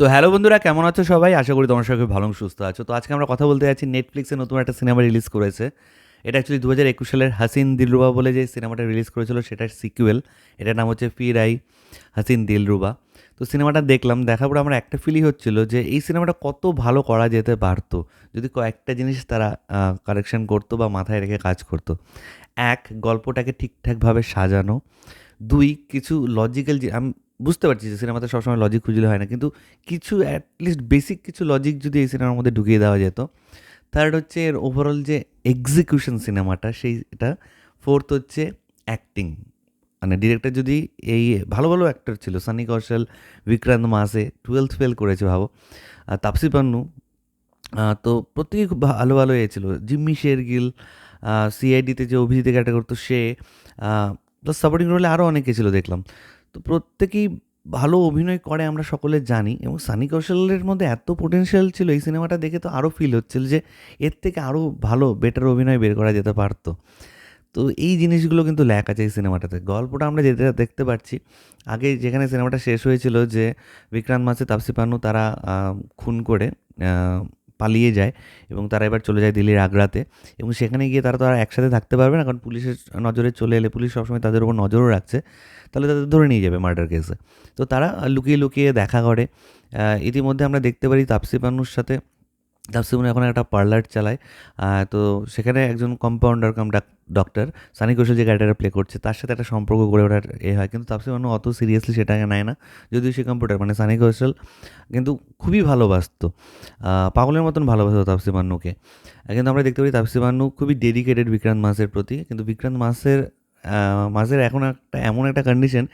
তো হ্যালো বন্ধুরা, কেমন আছো সবাই? আশা করি তোমার সবাই ভালো সুস্থ আছো। তো আজকে আমরা কথা বলতে যাচ্ছি নেটফ্লিক্সে নতুন একটা সিনেমা রিলিজ করেছে। এটা অ্যাকচুয়ালি দু হাজার একুশ সালের হাসিন দিলরুবা বলে যে সিনেমাটা রিলিজ করেছিল, সেটার সিকুয়েল এটার নাম হচ্ছে ফির আই হাসিন দিলরুবা। তো সিনেমাটা দেখলাম, দেখার পর আমার একটা ফিলই হচ্ছিল যে এই সিনেমাটা কত ভালো করা যেতে পারতো, যদি কয়েকটা জিনিস তারা কারেকশন করতো বা মাথায় রেখে কাজ করতো। এক, গল্পটাকে ঠিকঠাকভাবে সাজানো। দুই, কিছু লজিক্যাল আমি বুঝতে পারছি যে সিনেমাতে সবসময় লজিক খুঁজলে হয় না, কিন্তু কিছু অ্যাটলিস্ট বেসিক কিছু লজিক যদি এই সিনেমার মধ্যে ঢুকিয়ে দেওয়া যেত থার্ড হচ্ছে এর ওভারঅল যে এক্সিকিউশন সিনেমাটা, সেইটা ফোর্থ হচ্ছে অ্যাক্টিং মানে ডিরেক্টর যদি এই ভালো ভালো অ্যাক্টর ছিল, সানি কৌশল, বিক্রান্ত মাসে টুয়েলথ ফেল করেছে ভাবো তাপসি পান্নু তো প্রত্যেকেই খুব ভালো ভালো এ ছিল। জিম্মি শেরগিল সিআইডিতে যে অভিজিৎ ক্যারেক্টার করতো সে প্লাস সাপোর্টিং রোলে আরও অনেকে ছিল দেখলাম। তো প্রত্যেকেই ভালো অভিনয় করে আমরা সকলে জানি এবং সানি কৌশলের মধ্যে এত পোটেনশিয়াল ছিল এই সিনেমাটা দেখে তো আরও ফিল হচ্ছিল যে এর থেকে আরও ভালো বেটার অভিনয় বের করা যেতে পারতো। তো এই জিনিসগুলো কিন্তু ল্যাক আছে এই সিনেমাটাতে। গল্পটা আমরা যেটা দেখতে পাচ্ছি, আগে যেখানে সিনেমাটা শেষ হয়েছিল যে বিক্রান্ত মাসে তাপসি পান্নু তারা খুন করে পালিয়ে যায় এবং তারা এবার চলে যায় দিল্লির আগ্রাতে এবং সেখানে গিয়ে তারা তো আর একসাথে থাকতে পারবে না কারণ পুলিশের নজরে চলে এলে পুলিশ সবসময় তাদের উপর নজরও রাখছে। তাহলে তাদের ধরে নিয়ে যাবে মার্ডার কেসে তো তারা লুকিয়ে লুকিয়ে দেখা করে। ইতিমধ্যে আমরা দেখতে পারি তাপসি পান্নুর সাথে তাপসি পান্নু এখন একটা পার্লার চালায় তো সেখানে একজন কম্পাউন্ডার কাম ডক্টর সানি কৌশল যে ক্যারেক্টার প্লে করছে, তার সাথে একটা সম্পর্ক গড়ে ওঠার এ হয়। কিন্তু তাপসি পান্নু অত সিরিয়াসলি সেটাকে নেয় না, যদিও সে কম্পিউটার মানে সানি কৌশল কিন্তু খুবই ভালোবাসতো। পাগলের মতন ভালোবাসতো তাপসি পান্নুকে কিন্তু আমরা দেখতে পারি তাপসি পান্নু খুবই ডেডিকেটেড বিক্রান্ত মাসের প্রতি, কিন্তু বিক্রান্ত মাসের মাঝের এখন একটা এমন একটা কন্ডিশন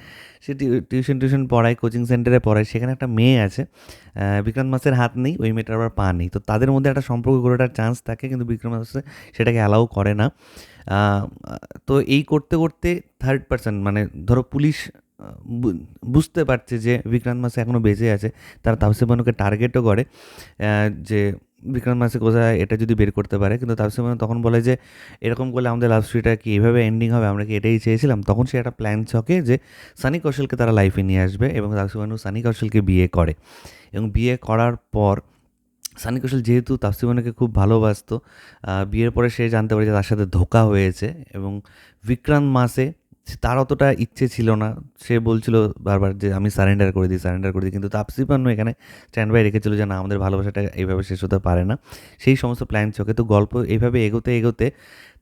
সে টিউশন টিউশন পড়ায় কোচিং সেন্টারে পড়ায়, সেখানে একটা মেয়ে আছে বিক্রান্ত মাসের হাত নেই, ওই মেয়েটার আবার পা নেই। তো তাদের মধ্যে একটা সম্পর্ক গড়ে ওঠার চান্স থাকে, কিন্তু বিক্রম মাসে সেটাকে অ্যালাউ করে না। তো এই করতে করতে থার্ড পার্সন মানে ধরো পুলিশ বুঝতে পারছে যে বিক্রান্ত মাসে এখনও বেঁচে আছে। তারা তাপসে বানুকে টার্গেটও করে যে বিক্রান্ত মাসে কোথায়, এটা যদি বের করতে পারে। কিন্তু তাপসি বানু তখন বলে যে, এরকম করলে আমাদের লাভ স্টোরিটা কি, এভাবে এন্ডিং হবে? আমরা কি এটাই চেয়েছিলাম? তখন সে একটা প্ল্যান ছকে যে সানি কৌশলকে তারা লাইফে নিয়ে আসবে এবং তাপসি বানু সানি কৌশলকে বিয়ে করে। এবং বিয়ে করার পর সানি কৌশল যেহেতু তাপসি বানুকে খুব ভালোবাসতো বিয়ের পরে সে জানতে পারে যে তার সাথে ধোকা হয়েছে এবং বিক্রান্ত মাসে তার অতটা ইচ্ছে ছিল না। সে বলছিল বারবার যে, আমি সারেন্ডার করে দিই সারেন্ডার করে দিই। কিন্তু তাপসি পান্নু এখানে স্ট্যান্ড বাই রেখেছিল যে, না, আমাদের ভালোবাসাটা এইভাবে শেষ হতে পারে না। সেই সমস্ত প্ল্যান চোখে। তো গল্প এইভাবে এগোতে এগোতে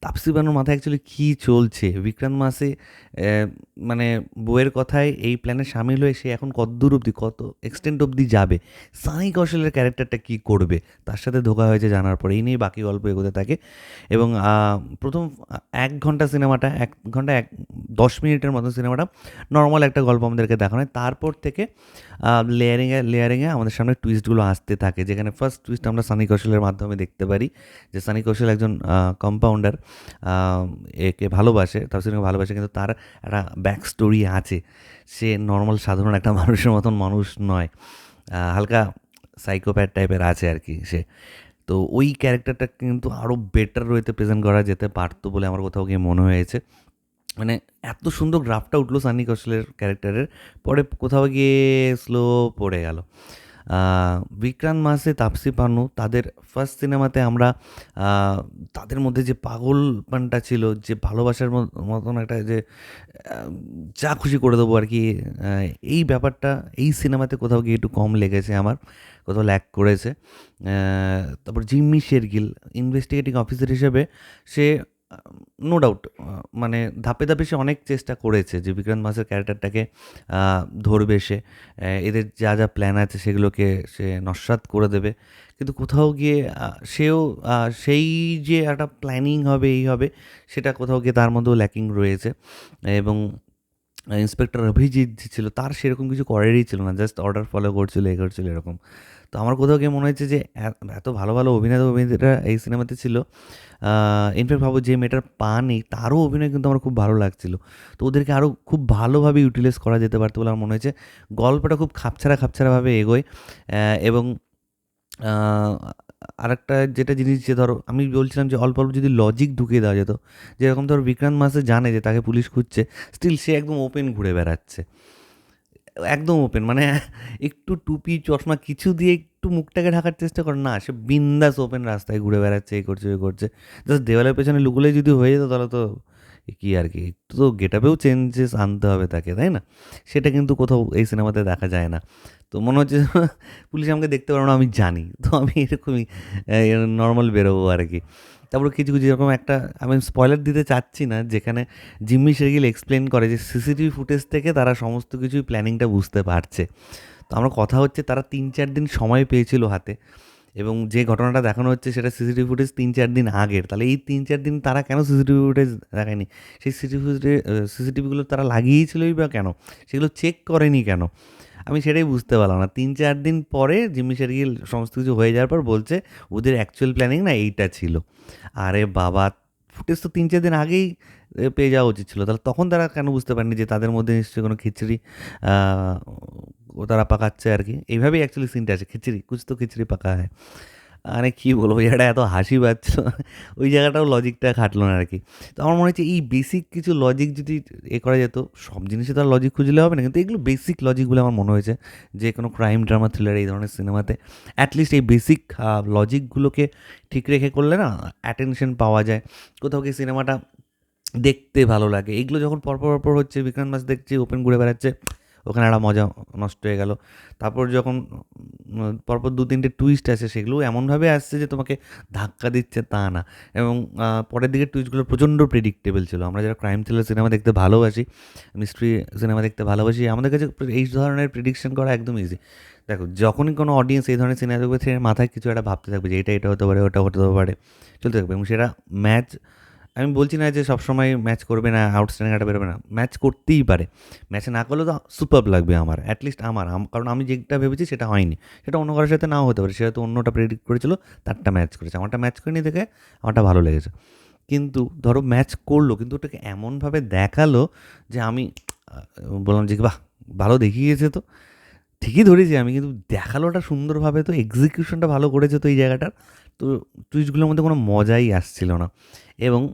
তাপসি বানুর মাথায় অ্যাকচুয়ালি কী চলছে? বিক্রান্ত মাসে মানে বইয়ের কথায় এই প্ল্যানে সামিল হয়ে সে এখন কত দূর অবধি, কত এক্সটেন্ট অবধি যাবে? সানি কৌশলের ক্যারেক্টারটা কী করবে? তার সাথে ধোকা হয়েছে জানার পরে, এই নিয়ে বাকি গল্প এগোতে থাকে। এবং প্রথম, এক ঘণ্টা সিনেমাটা, এক ঘণ্টা, এক, দশ মিনিটের মতো সিনেমাটা নর্মাল একটা গল্প আমাদেরকে দেখানো হয়। তারপর থেকে লেয়ারিংয়ে লেয়ারিংয়ে আমাদের সামনে টুইস্টগুলো আসতে থাকে। যেখানে ফার্স্ট টুইস্ট আমরা সানি কৌশলের মাধ্যমে দেখতে পারি যে সানি কৌশল একজন কম্পাউন্ডার একে ভালোবাসে তাপসিনকে ভালোবাসে, কিন্তু তার একটা ব্যাক স্টোরি আছে। সে নর্মাল সাধারণ একটা মানুষের মতন মানুষ নয়। হালকা সাইকোপ্যাথ টাইপের আছে আর কি সে। তো ওই ক্যারেক্টারটা কিন্তু আরও বেটার রয়েতে প্রেজেন্ট করা যেতে পারতো বলে আমার কোথাও গিয়ে মনে হয়েছে। মানে এত সুন্দর গ্রাফটা উঠল সানি কৌশলের ক্যারেক্টারের পরে কোথাও গিয়ে স্লো পড়ে গেল। বিক্রান্ত মাসে তাপসি পানু তাদের ফার্স্ট সিনেমাতে আমরা তাদের মধ্যে যে পাগল পাগলপানটা ছিল, যে ভালোবাসার মতন একটা যে যা খুশি করে দেবো আর কি এই ব্যাপারটা এই সিনেমাতে কোথাও গিয়ে একটু কম লেগেছে আমার, কোথাও ল্যাক করেছে। তারপর জিম্মি শেরগিল ইনভেস্টিগেটিং অফিসার হিসেবে সে নো ডাউট মানে ধাপে ধাপে সে অনেক চেষ্টা করেছে যে বিক্রান্ত মাসের ক্যারেক্টারটাকে ধরবে সে এদের যা যা প্ল্যান আছে সেগুলোকে সে নস্বাত করে দেবে। কিন্তু কোথাও গিয়ে সেও সেই যে একটা প্ল্যানিং হবে, এই হবে, সেটা কোথাও গিয়ে তার মধ্যেও ল্যাকিং রয়েছে। এবং ইন্সপেক্টর অভিজিৎ ছিল, তার সেরকম কিছু করারই ছিল না জাস্ট অর্ডার ফলো করছিল, এ করছিল, এরকম। তো আমার কোথাও গিয়ে মনে হয়েছে যে এত ভালো ভালো অভিনেতা অভিনেতা এই সিনেমাতে ছিল। ইনফ্যাক্ট ভাবো যে মেয়েটার পা নেই, তারও অভিনয় কিন্তু আমার খুব ভালো লাগছিল। তো ওদেরকে আরও খুব ভালোভাবে ইউটিলাইজ করা যেতে পারতো বলে আমার মনে হয়েছে। গল্পটা খুব খাপছাড়া খাপছাড়াভাবে এগোয় এবং আরেকটা যেটা জিনিস যে ধরো, আমি বলছিলাম যে অল্প অল্প যদি লজিক ঢুকিয়ে দেওয়া যেত, যেরকম ধরো বিক্রান্ত মাসে জানে যে তাকে পুলিশ খুঁজছে স্টিল সে একদম ওপেন ঘুরে বেড়াচ্ছে। একদম ওপেন মানে একটু টুপি, চশমা কিছু দিয়ে একটু মুখটাকে ঢাকার চেষ্টা করে, না, সে বিন্দাস ওপেন রাস্তায় ঘুরে বেড়াচ্ছে এই করছে, ওই করছে। জাস্ট দেওয়ালের পেছনে লুকুলে যদি হয়ে যেত তাহলে তো কী আর কি? তো গেট আপেও চেঞ্জেস আনতে হবে তাকে, তাই না? সেটা কিন্তু কোথাও এই সিনেমাতে দেখা যায় না। তো মনে হচ্ছে পুলিশ আমাকে দেখতে পারো না, আমি জানি। তো আমি এরকমই নর্মাল বেরোবো আর কি। তারপরে কিছু কিছু এরকম একটা, আমি স্পয়লার দিতে চাচ্ছি না, যেখানে জিম্মি শেরগিল এক্সপ্লেন করে যে সিসিটিভি ফুটেজ থেকে তারা সমস্ত কিছুই প্ল্যানিংটা বুঝতে পারছে। তো আমরা কথা হচ্ছে তারা তিন, চার দিন সময় পেয়েছিল হাতে। এবং যে ঘটনাটা দেখানো হচ্ছে সেটা সিসিটিভি ফুটেজ তিন চার দিন আগের। তাহলে এই তিন চার দিন তারা কেন সিসিটিভি ফুটেজ দেখায়নি? সেই সিসিটিভি সিসিটিভিগুলো তারা লাগিয়েছিলই বা কেন? সেগুলো চেক করেনি কেন? আমি সেটাই বুঝতে পারলাম না। তিন চার দিন পরে জিম্মি শেরগিল সমস্ত কিছু হয়ে যাওয়ার পর বলছে, ওদের অ্যাকচুয়াল প্ল্যানিং না এইটা ছিল। আরে বাবা ফুটেজ তো তিন, চার দিন আগেই পেয়ে যাওয়া উচিত ছিল। তাহলে তখন তারা কেন বুঝতে পারেনি যে তাদের মধ্যে নিশ্চয়ই কোনো খিচড়ি তারা পাকাচ্ছে আর কি? এইভাবেই অ্যাকচুয়ালি সিনটা আছে। খিচড়ি, কুচ তো খিচড়ি পাকা হয়। মানে কী বলব জায়গাটা এত হাসি পাচ্ছিল ওই জায়গাটাও লজিকটা খাটলো না আর কি তো আমার মনে হচ্ছে এই বেসিক কিছু লজিক যদি এ করা যেত, সব জিনিসে তো আর লজিক খুঁজলে হবে না। কিন্তু এগুলো বেসিক লজিক বলে আমার মনে হয়েছে। যে কোনো ক্রাইম ড্রামা থ্রিলার এই ধরনের সিনেমাতে অ্যাটলিস্ট এই বেসিক লজিকগুলোকে ঠিক রেখে করলে না অ্যাটেনশন পাওয়া যায়। কোথাও কি সিনেমাটা দেখতে ভালো লাগে। এগুলো যখন পরপর পরপর হচ্ছে বিক্রান্ত মাস দেখছে ওপেন ঘুরে বেড়াচ্ছে ওখানে একটা মজা নষ্ট হয়ে গেল। তারপর যখন, পরপর দু তিনটে টুইস্ট আছে সেগুলো এমনভাবে আসছে যে তোমাকে ধাক্কা দিচ্ছে তা না। এবং পরের দিকে টুইস্টগুলো প্রচণ্ড প্রেডিক্টেবল ছিল। আমরা যারা ক্রাইম থ্রিলার সিনেমা দেখতে ভালোবাসি মিস্ট্রি সিনেমা দেখতে ভালোবাসি, আমাদের কাছে এই ধরনের প্রেডিকশন করা একদম ইজি দেখো, যখনই কোনো অডিয়েন্স এই ধরনের সিনেমা দেখবে, সে মাথায় কিছু একটা ভাবতে থাকবে যে এটা এটা হতে পারে, ওটা হতে পারে, চলতে থাকবে। এবং সেটা ম্যাচ আমি বলছি না যে সবসময় ম্যাচ করবে না আউটস্ট্যান্ডিং একটা বেরোবে না। ম্যাচ করতেই পারে। ম্যাচে না করলে তো সুপার লাগবে আমার অ্যাটলিস্ট আমার। কারণ আমি যেটা ভেবেছি সেটা হয়নি। সেটা অন্য কারোর সাথে নাও হতে পারে। সেটা তো অন্যটা প্রেডিক্ট করেছিল, তারটা ম্যাচ করেছে। আমারটা ম্যাচ করেনি দেখে আমারটা ভালো লেগেছে। কিন্তু ধরো ম্যাচ করল, কিন্তু ওটাকে এমনভাবে দেখাল যে আমি বললাম যে বাহ, ভালো দেখিয়েছে তো। ঠিকই ধরেছি আমি, কিন্তু দেখালোটা সুন্দরভাবে তো এক্সিকিউশনটা ভালো করেছে তো এই জায়গাটার। তো টুইস্টগুলোর মধ্যে কোনো মজাই আসছিল না। এবং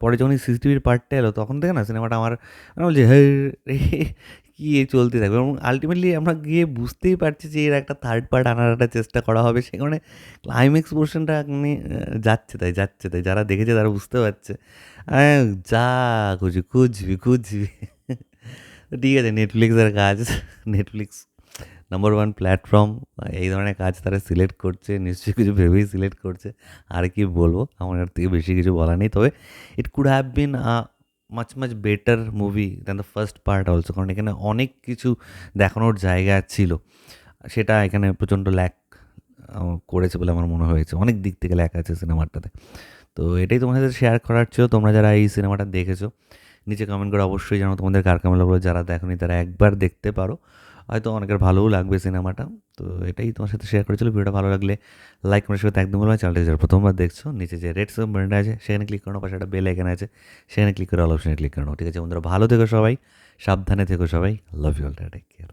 পরে যখন সিসিটিভির পার্টটা এলো, তখন থেকে না সিনেমাটা আমার মানে বলছি হ্যাঁ কী চলতে থাকবে? এবং আলটিমেটলি আমরা গিয়ে বুঝতেই পারছি যে এর একটা থার্ড পার্ট আনার একটা চেষ্টা করা হবে। সেখানে ক্লাইম্যাক্স পোর্শনটা আপনি যাচ্ছে তাই যাচ্ছে তাই। যারা দেখেছে তারা বুঝতে পারছে। যা খুঁজবি খুঁজবি খুঁজবি। ঠিক আছে নেটফ্লিক্সের কাজ নেটফ্লিক্স নাম্বার ওয়ান প্ল্যাটফর্ম এই ধরনের কাজ তারা সিলেক্ট করছে, নিশ্চয়ই কিছু ভেবেই সিলেক্ট করছে। আর কি বলব, আমার এর থেকে বেশি কিছু বলা নেই। তবে it could have been much much better movie than the first part also কারণ এখানে অনেক কিছু দেখানোর জায়গা ছিল। সেটা এখানে প্রচণ্ড ল্যাক করেছে বলে আমার মনে হয়েছে। অনেক দিক থেকে ল্যাক আছে সিনেমাটাতে। তো এটাই তোমার সাথে শেয়ার করার ছিল। তোমরা যারা এই সিনেমাটা দেখেছ, নিচে কমেন্ট করে অবশ্যই জানো তোমাদের কার কেমন লাগল যারা দেখোনি, তারা একবার দেখতে পারো। হয়তো অনেকের ভালোও লাগবে সিনেমাটা। তো এটাই তোমার সাথে শেয়ার করেছিল। ভিডিওটা ভালো লাগলে লাইক করার সাথে একদম ভালো চ্যানেলটা যারা প্রথমবার দেখছ, নিচে যে রেড সাব ব্র্যান্ড আছে, সেখানে ক্লিক করানো পাশে একটা বেল এখানে আছে, সেখানে ক্লিক করে অল অপশনে ক্লিক করানো ঠিক আছে বন্ধুরা, ভালো থেকো সবাই, সাবধানে থেকো সবাই। Love you all take care